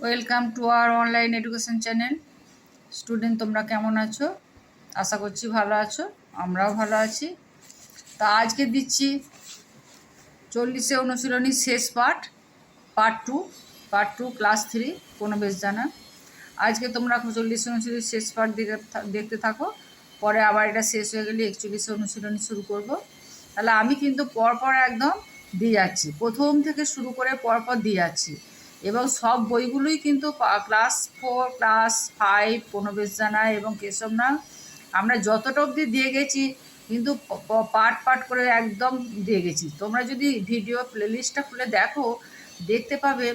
Welcome to our online education channel student তোমরা কেমন আছো? আশা করছি ভালো আছো, আমরাও ভালো আছি। তা আজকে দিচ্ছি চল্লিশে অনুশীলনী শেষ পাঠ part two part two class three কোনো বেশ জানা। আজকে তোমরা চল্লিশে অনুশীলনী শেষ থা- দেখতে থাকো, পরে আবার এটা শেষ হয়ে গেলে একচল্লিশে অনুশীলনী শুরু করব। তাহলে আমি কিন্তু পরপর একদম দিয়ে যাচ্ছি। প্রথম থেকে শুরু করে পরপর দিয়ে যাচ্ছি। এবং সব বইগুলোই কিন্তু ক্লাস ফোর ক্লাস ফাইভ পূর্ণবেশ জানা এবং কেশবনা আমরা যতটা অবধি দিয়ে গেছি, কিন্তু পার্ট পার্ট করে একদম দিয়ে গেছি। তোমরা যদি ভিডিও প্লেলিস্টটা খুলে দেখো, দেখতে পাবে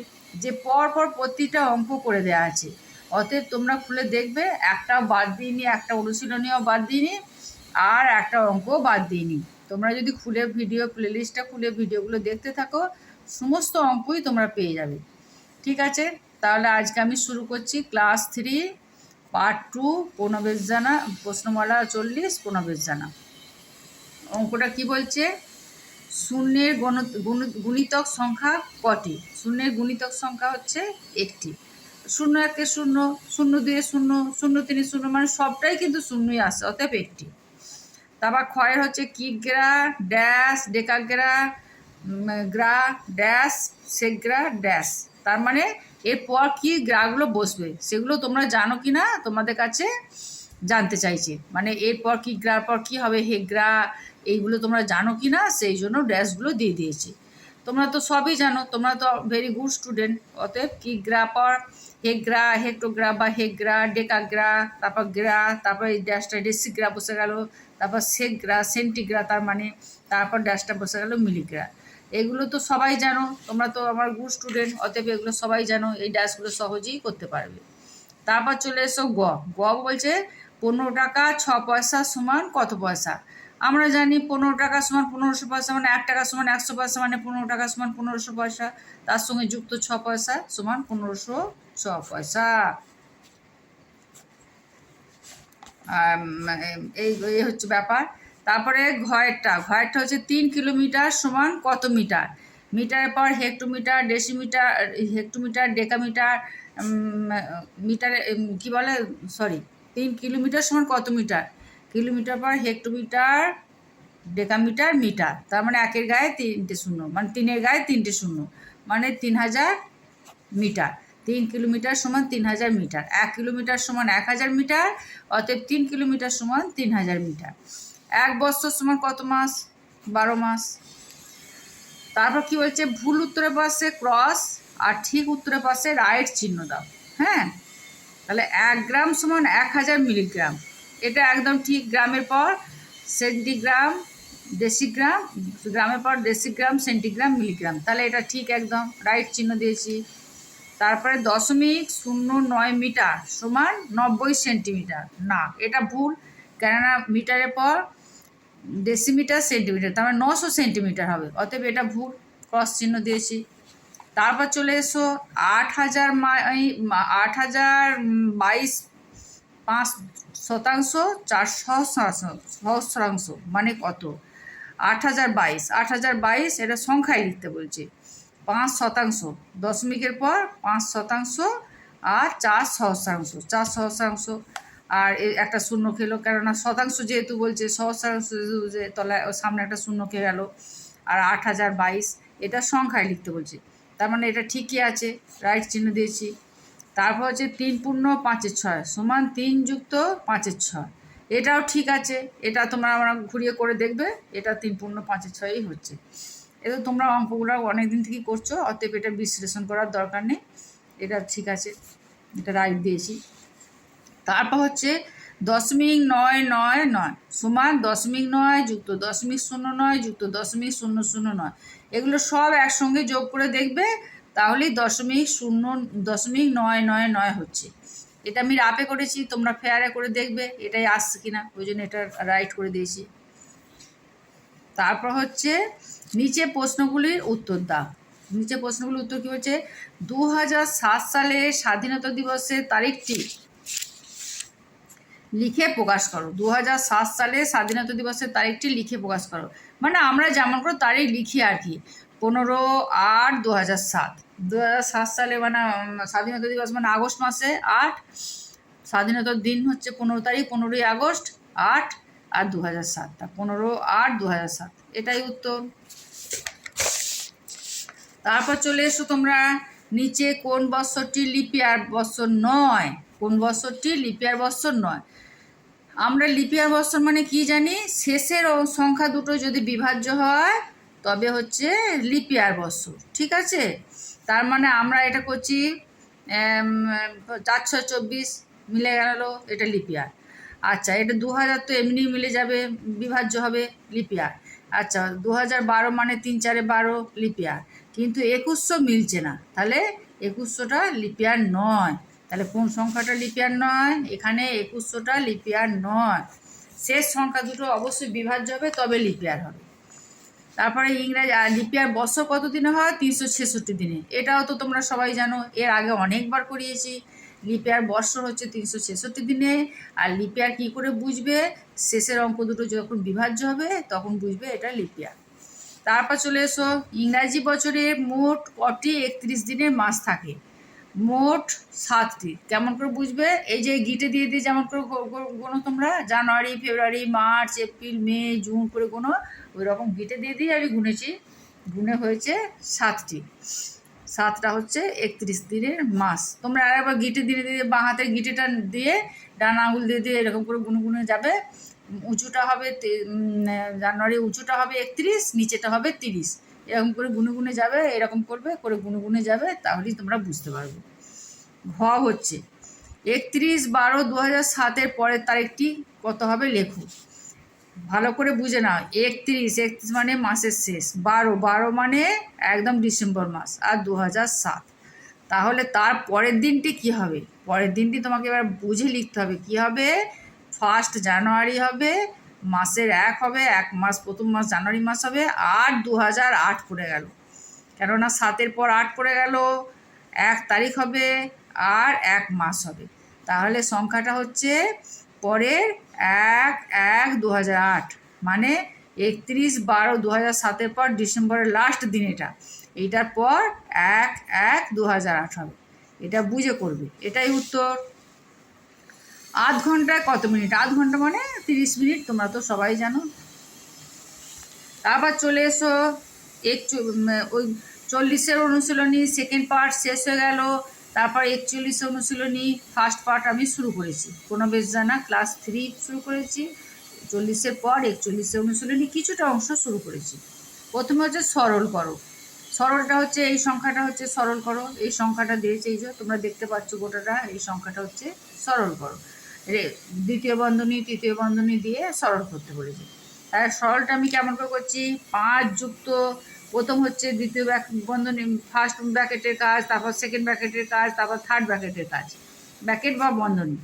যে পর পর প্রতিটা অঙ্ক করে দেওয়া আছে। অতএব তোমরা খুলে দেখবে, একটা বাদ দিইনি, একটা অনুশীলনীয় বাদ দিইনি, আর একটা অঙ্কও বাদ দিইনি। তোমরা যদি খুলে ভিডিও প্লেলিস্টটা খুলে ভিডিওগুলো দেখতে থাকো, সমস্ত অঙ্কই তোমরা পেয়ে যাবে। ঠিক আছে? তাহলে আজকে আমি শুরু করছি ক্লাস থ্রি, পার্ট টু পূর্ণবেশ জানা প্রশ্নমালা চল্লিশ পূর্ণবেশ জানা অঙ্কটা কি বলছে? শূন্যের গণ, গুণ- গুণিতক সংখ্যা কটি? শূন্যের গুণিতক সংখ্যা হচ্ছে একটি। শূন্য একে শূন্য শূন্য দুয়ে শূন্য শূন্য তিনে শূন্য মানে সবটাই কিন্তু শূন্যই আসে, অতএব একটি। তারপর ক্ষয়ের হচ্ছে কিগ্রা ড্যাশ, ডেকাগ্রা গ্রা, ড্যাশ, সেগ্রা, ড্যাশ। তার মানে এরপর কি গ্রাগুলো বসবে? সেগুলো তোমরা জানো কি না তোমাদের কাছে জানতে চাইছে। মানে এরপর কি গ্রার পর কি হবে? হেগ্রা এইগুলো তোমরা জানো কি না সেই জন্য ড্যাশগুলো দিয়ে দিয়েছি। তোমরা তো সবই জানো, তোমরা তো ভেরি গুড স্টুডেন্ট অতএব কি গ্রা পর হেগ্রা হেক্টোগ্রা বা হেগ্রা ডেকাগ্রা, তারপর গ্রা, তারপর এই ড্যাশটা ডেসিগ্রা বসে গেল, তারপর সেগ্রা, সেন্টিগ্রা, তার মানে তারপর ড্যাশটা বসে গেল মিলিগ্রা। এগুলো তো সবাই জানো। তোমরা তো আমার গুড স্টুডেন্ট অতএব এগুলো সবাই জানো, এই ড্যাশগুলো সহজেই করতে পারবে। তারপর চলে এসো গ। গ বলছে, পনেরো টাকা ছ পয়সা সমান কত পয়সা? আমরা জানি পনেরো টাকা সমান পনেরোশো পয়সা মানে এক টাকা সমান একশো পয়সা মানে পনেরো টাকা সমান পনেরোশো পয়সা। তার সঙ্গে যুক্ত ছ পয়সা সমান পনেরোশো ছ পয়সা। এই হচ্ছে ব্যাপার। তারপরে ঘয়েরটা ঘয়েরটা হচ্ছে তিন কিলোমিটার সমান কত মিটার? মিটারের পর হেক্টোমিটার, ডেসিমিটার, হেক্টোমিটার, ডেকামিটার মিটারে কি বলে? সরি, তিন কিলোমিটার সমান কত মিটার? কিলোমিটার পর হেক্টোমিটার, ডেকামিটার, মিটার। তার মানে একের গায়ে তিনটে শূন্য মানে তিনের গায়ে তিনটে শূন্য মানে তিন হাজার মিটার। তিন কিলোমিটার সমান তিন হাজার মিটার। এক কিলোমিটার সমান এক হাজার মিটার, অতএব তিন কিলোমিটার সমান তিন হাজার মিটার। এক বছর সমান কত মাস? বারো মাস। তারপর কি বলছে? ভুল উত্তরের পাশে ক্রস আর ঠিক উত্তরের পাশে রাইট চিহ্ন দাও। হ্যাঁ? তাহলে এক গ্রাম সমান এক হাজার মিলিগ্রাম। এটা একদম ঠিক গ্রামের পর সেন্টিগ্রাম ডেসিগ্রাম গ্রামের পর ডেসিগ্রাম সেন্টিগ্রাম মিলিগ্রাম তাহলে এটা ঠিক একদম রাইট চিহ্ন দিয়েছি। তারপরে দশমিক শূন্য নয় মিটার সমান নব্বই সেন্টিমিটার। না, এটা ভুল। কেননা মিটারের পর ডেসিমিটার সেন্টিমিটার তার মানে নশো সেন্টিমিটার হবে। অতএব এটা ভুল ক্রস চিহ্ন দিয়েছি। তারপর চলে এসো, আট হাজার মাই- আট হাজার বাইশ, পাঁচ শতাংশ, চার সহস্রাংশ মানে কত? আট হাজার বাইশ, আট হাজার বাইশ, এটা সংখ্যায় লিখতে বলছে। পাঁচ শতাংশ, দশমিকের পর পাঁচ শতাংশ আর চার সহস্রাংশ চার সহস্রাংশ। আর একটা শূন্য খেলো, কেননা শতাংশ যেহেতু বলছে, সহস্রাংশ যে তলায় সামনে একটা শূন্য খেয়ে গেল। আর আট হাজার বাইশ, এটা সংখ্যায় লিখতে বলছে। তার মানে এটা ঠিকই আছে, রাইট চিহ্ন দিয়েছি। তারপর হচ্ছে তিন পূর্ণ পাঁচের ছয়, সমান তিন যুক্ত পাঁচের ছয়। এটাও ঠিক আছে, এটা তোমরা আমরা ঘুরিয়ে করে দেখবে, এটা তিন পূর্ণ পাঁচের ছয়ই হচ্ছে। এটা তোমরা অঙ্কগুলো অনেক দিন থেকেই করছ, অতএব এটা বিশ্লেষণ করার দরকার নেই। এটা ঠিক আছে, এটা রাইট দিয়েছি। তারপর হচ্ছে দশমিক নয় নয় নয় সমান দশমিক নয় যুক্ত দশমিক শূন্য নয় যুক্ত দশমিক শূন্য শূন্য নয়। এগুলো সব একসঙ্গে যোগ করে দেখবে তাহলেই দশমিক শূন্য, দশমিক নয় নয় নয় হচ্ছে। এটা আমি রাপে করেছি, তোমরা ফেয়ারে করে দেখবে, এটাই আসছে কিনা, ওই জন্য এটা রাইট করে দিয়েছি। তারপর হচ্ছে নিচে প্রশ্নগুলির উত্তর দাও। নিচে প্রশ্নগুলির উত্তর কী হচ্ছে? দু হাজার সাত সালে স্বাধীনতা দিবসের তারিখটি লিখে প্রকাশ করো। দু হাজার সাত সালে স্বাধীনতা দিবসের তারিখটি লিখে প্রকাশ করো। মানে আমরা যেমন করে তারিখ লিখি আর কি। পনেরো আট দু হাজার সাত। দু সাত সালে মানে স্বাধীনতা দিবস মানে আগস্ট মাসে আট। স্বাধীনতার দিন হচ্ছে পনেরো তারিখ, পনেরোই আগস্ট আট আর দু হাজার সাত। তা পনেরো আট দু হাজার সাত। এটাই উত্তর। তারপর চলে এসো তোমরা নিচে, কোন বৎসরটি লিপিয়ার বৎসর নয়? কোন বৎসরটি লিপিয়ার বৎসর নয়? আমরা লিপিয়ার বৎসর মানে কি জানি? শেষের সংখ্যা দুটো যদি বিভাজ্য হয় তবে হচ্ছে লিপিয়ার বৎসর ঠিক আছে? তার মানে আমরা এটা করছি এম, চার ছয় চব্বিশ মিলে গেল এটা লিপিয়ার আচ্ছা এটা দু হাজার তো এমনি মিলে যাবে বিভাজ্য হবে লিপিয়ার আচ্ছা দু হাজার বারো মানে তিন চারে বারো লিপিয়ার কিন্তু একুশশো মিলছে না তাহলে একুশশোটা লিপিয়ার নয়। তাহলে কোন সংখ্যাটা লিপিয়ার নয়? এখানে একুশশোটা লিপিয়ার নয়। শেষ সংখ্যা দুটো অবশ্যই বিভাজ্য হবে, তবে লিপিয়ার হবে। তারপরে ইংরাজি লিপিয়ার বছর কত দিনে হয়? তিনশো ছেষট্টি দিনে। এটাও তো তোমরা সবাই জানো, এর আগে অনেকবার করিয়েছি। লিপিয়ার বর্ষ হচ্ছে তিনশো ছেষট্টি দিনে, আর লিপিয়ার কী করে বুঝবে? শেষের অঙ্ক দুটো যখন বিভাজ্য হবে, তখন বুঝবে এটা লিপিয়ার। তারপর চলে এসো। ইংরাজি বছরে মোট কটি একত্রিশ দিনের মাস থাকে? মোট সাতটি। কেমন করে বুঝবে? এই যে গিটে দিয়ে দিয়ে যেমন করে গোনো তোমরা, জানুয়ারি, ফেব্রুয়ারি, মার্চ, এপ্রিল, মে, জুন করে গোনো ওই রকম গিটে দিয়ে দিয়ে আমি গুনেছি। গুনে হয়েছে সাতটি। সাতটা হচ্ছে একত্রিশ দিনের মাস। তোমরা আরেকবার গিটে দিয়ে দিয়ে বাঁ হাতের গিটেটা দিয়ে ডান আঙুল দিয়ে দিয়ে এরকম করে গুনে গুনে যাবে। উঁচুটা হবে জানুয়ারি উঁচুটা হবে একত্রিশ, নিচেটা হবে তিরিশ। এরকম করে গুনে গুনে যাবে, এরকম করবে, করে গুনে গুনে যাবে, তাহলেই তোমরা বুঝতে পারবে। ঘ হচ্ছে, একত্রিশ বারো দু হাজার সাতের পরের তারিখটি কত হবে লেখো। ভালো করে বুঝে নাও, একত্রিশ একত্রিশ মানে মাসের শেষ, বারো বারো মানে একদম ডিসেম্বর মাস, আর দু হাজার সাত। তাহলে তার পরের দিনটি কি হবে? পরের দিনটি তোমাকে এবার বুঝে লিখতে হবে, কি হবে? ফার্স্ট জানুয়ারি হবে মাসের এক হবে, এক মাস, প্রথম মাস জানুয়ারি মাস হবে আর দু হাজার আট পড়ে গেল। কেননা সাতের পর আট পড়ে গেল, এক তারিখ হবে আর এক মাস হবে। তাহলে সংখ্যাটা হচ্ছে পরের এক এক দু হাজার আট মানে একত্রিশ বারো দু হাজার সাতের পর ডিসেম্বরের লাস্ট দিন এটা এইটার পর এক এক দু হাজার আট হবে এটা বুঝে করবে। এটাই উত্তর। আধ ঘন্টায় কত মিনিট? আধ ঘণ্টা মানে তিরিশ মিনিট, তোমরা তো সবাই জানো। তারপর চলে এসো, একচু ওই চল্লিশের অনুশীলনী সেকেন্ড পার্ট শেষ হয়ে গেল। তারপর একচল্লিশের অনুশীলনী ফার্স্ট পার্ট আমি শুরু করেছি। কোনো বেশ জানা ক্লাস থ্রি শুরু করেছি। চল্লিশের পর একচল্লিশের অনুশীলনী কিছুটা অংশ শুরু করেছি। প্রথমে হচ্ছে সরল করো। সরলটা হচ্ছে, এই সংখ্যাটা হচ্ছে সরল করো। এই সংখ্যাটা দিয়েছে, এই যে তোমরা দেখতে পাচ্ছ গোটাটা, এই সংখ্যাটা হচ্ছে সরল করো। দ্বিতীয় বন্ধনী, তৃতীয় বন্ধনী দিয়ে সরল করতে বলেছে। তার সরলটা আমি কেমন করে করছি? পাঁচ যুক্ত, প্রথম হচ্ছে দ্বিতীয় ব্যাক, বন্ধনী ফার্স্ট ব্যাকেটের কাজ, তারপর সেকেন্ড ব্র্যাকেটের কাজ, তারপর থার্ড ব্র্যাকেটের কাজ। ব্র্যাকেট বা বন্ধনী।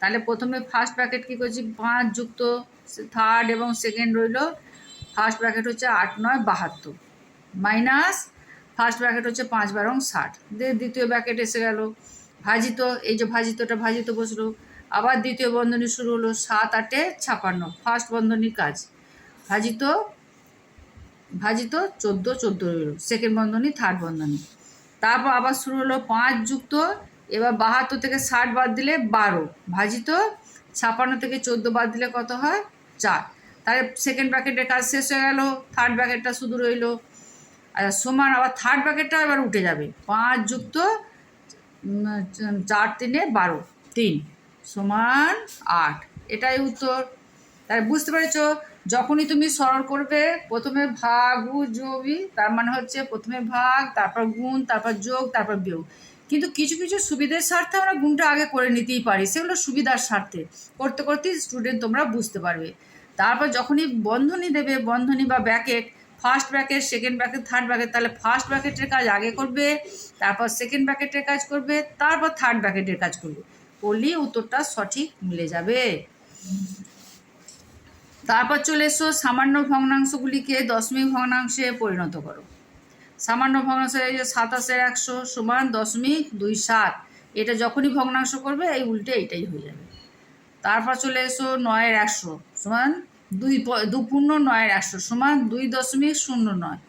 তাহলে প্রথমে ফার্স্ট ব্র্যাকেট কী করছি? পাঁচ যুক্ত থার্ড এবং সেকেন্ড রইল। ফার্স্ট ব্র্যাকেট হচ্ছে আট, নয়, বাহাত্তর। মাইনাস ফার্স্ট ব্র্যাকেট হচ্ছে পাঁচ, বারং, ষাট। দিয়ে দ্বিতীয় ব্র্যাকেট এসে গেল। ভাজিত, এই যে ভাজিতটা ভাজিত বসল। আবার দ্বিতীয় বন্ধনী শুরু হলো সাত আটে ছাপান্ন। ফার্স্ট বন্ধনীর কাজ। ভাজিত ভাজিত চোদ্দ চোদ্দ রইল। সেকেন্ড বন্ধনী থার্ড বন্ধনী। তারপর আবার শুরু হলো পাঁচ যুক্ত, এবার বাহাত্তর থেকে ষাট বাদ দিলে বারো। ভাজিত, ছাপান্ন থেকে চোদ্দ বাদ দিলে কত হয়? চার। তাহলে সেকেন্ড ব্র্যাকেটের কাজ শেষ হয়ে গেল থার্ড ব্র্যাকেটটা শুধু রইল। আর সমান আবার থার্ড ব্র্যাকেটটা এবার উঠে যাবে। পাঁচ যুক্ত চার তিনে বারো। তিন। সমান আট। এটাই উত্তর। তাহলে বুঝতে পেরেছ? যখনই তুমি সরল করবে, প্রথমে ভাগ উ যোগই তার মানে হচ্ছে প্রথমে ভাগ, তারপর গুণ, তারপর যোগ, তারপর বিয়োগ। কিন্তু কিছু কিছু সুবিধার স্বার্থে আমরা গুণটা আগে করে নিতেই পারি। সেগুলো সুবিধার স্বার্থে। করতে করতে স্টুডেন্ট তোমরা বুঝতে পারবে। তারপর যখনই বন্ধনী দেবে, বন্ধনী বা bracket first bracket second bracket third bracket তাহলে ফার্স্ট ব্র্যাকেটের কাজ আগে করবে, তারপর সেকেন্ড ব্র্যাকেটের কাজ করবে, তারপর থার্ড ব্র্যাকেটের কাজ করবে। করলেই উত্তরটা সঠিক মিলে যাবে। তারপর চলে এসো সামান্য ভগ্নাংশগুলিকে দশমিক ভগ্নাংশে পরিণত করো। সামান্য ভগ্নাংশ এই সাতাশের একশো সমান দশমিক দুই সাত, এটা যখনই ভগ্নাংশ করবে এই উল্টে এইটাই হয়ে যাবে। তারপর চলে এসো নয়ের একশো সমান দুই দু পূর্ণ নয়ের একশো সমান দুই দশমিক শূন্য নয়,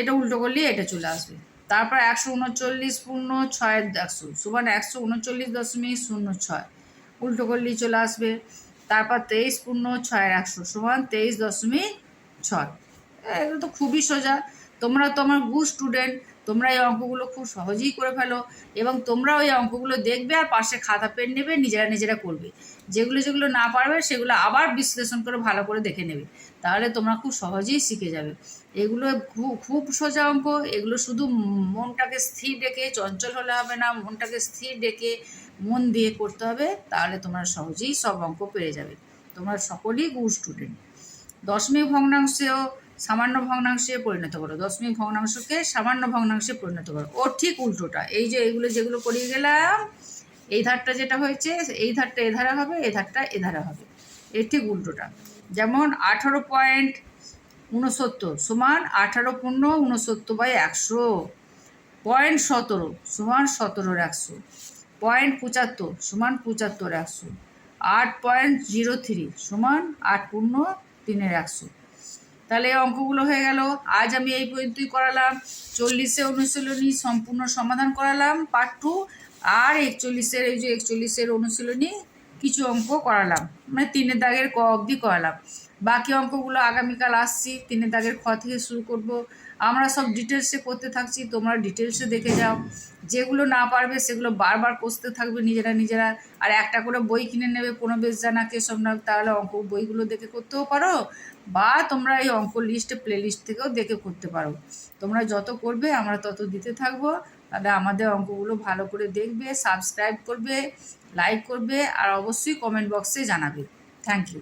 এটা উল্টো করলে এটা চলে আসবে। তারপর একশো উনচল্লিশ পূর্ণ ছয়ের একশো সমান একশো উনচল্লিশ দশমিক শূন্য ছয়। উল্টো করলেই চলে আসবে। তারপর তেইশ পূর্ণ ছয়ের একশো সমান তেইশ দশমিক ছয়। এগুলো তো খুবই সোজা। তোমরা তো আমার গুড স্টুডেন্ট তোমরা এই অঙ্কগুলো খুব সহজেই করে ফেলো এবং তোমরা ওই অঙ্কগুলো দেখবে আর পাশে খাতা, পেন নেবে, নিজেরা নিজেরা করবে। যেগুলো যেগুলো না পারবে, সেগুলো আবার বিশ্লেষণ করে ভালো করে দেখে নেবে। তাহলে তোমরা খুব সহজেই শিখে যাবে। এগুলো খুব খুব সোজা অঙ্ক। এগুলো শুধু মনটাকে স্থির রেখে, চঞ্চল হলে হবে না। মনটাকে স্থির রেখে মন দিয়ে করতে হবে, তাহলে তোমরা সহজেই সব অঙ্ক পেরে যাবে। তোমরা সকলেই গুড স্টুডেন্ট দশমিক ভগ্নাংশেও সামান্য ভগ্নাংশে পরিণত করো। দশমিক ভগ্নাংশকে সামান্য ভগ্নাংশে পরিণত করো। ও ঠিক উল্টোটা। এই যে এইগুলো যেগুলো করিয়ে গেলাম, এই ধারটা যেটা হয়েছে, এই ধারটা এ ধারে হবে, এ ধারটা এ ধারে হবে। এর ঠিক উল্টোটা। যেমন আঠারো পয়েন্ট উনসত্তর সমান আঠারো পূর্ণ উনসত্তর বাই একশো। পয়েন্ট সতেরো সমান সতেরোর একশো। পয়েন্ট পঁচাত্তর সমান পঁচাত্তর একশো। আট পয়েন্ট জিরো থ্রি সমান আট পূর্ণ তিনের একশো। তাহলে এই অঙ্কগুলো হয়ে গেল। আজ আমি এই পর্যন্তই করালাম। চল্লিশে অনুশীলনী সম্পূর্ণ সমাধান করালাম পার্ট টু আর একচল্লিশের এই যে একচল্লিশের অনুশীলনী কিছু অঙ্ক করালাম। মানে তিনের দাগের ক অবধি করালাম। বাকি অঙ্কগুলো আগামীকাল আসছি, তিনের দাগের খ থেকে শুরু করব। আমরা সব ডিটেলসে করতে থাকছি, তোমরা ডিটেলসে দেখে যাও। যেগুলো না পারবে, সেগুলো বারবার কষতে থাকবে নিজেরা নিজেরা। আর একটা করে বই কিনে নেবে কোনো বেশ জানা কেসব না, তাহলে অঙ্ক বইগুলো দেখে করতেও পারো। বা তোমরা এই অঙ্ক লিস্টে প্লে লিস্ট থেকেও দেখে করতে পারো। তোমরা যত করবে, আমরা তত দিতে থাকব। তাহলে আমাদের অঙ্কগুলো ভালো করে দেখবে সাবস্ক্রাইব করবে লাইক করবে, আর অবশ্যই কমেন্ট বক্সে জানাবে। Thank you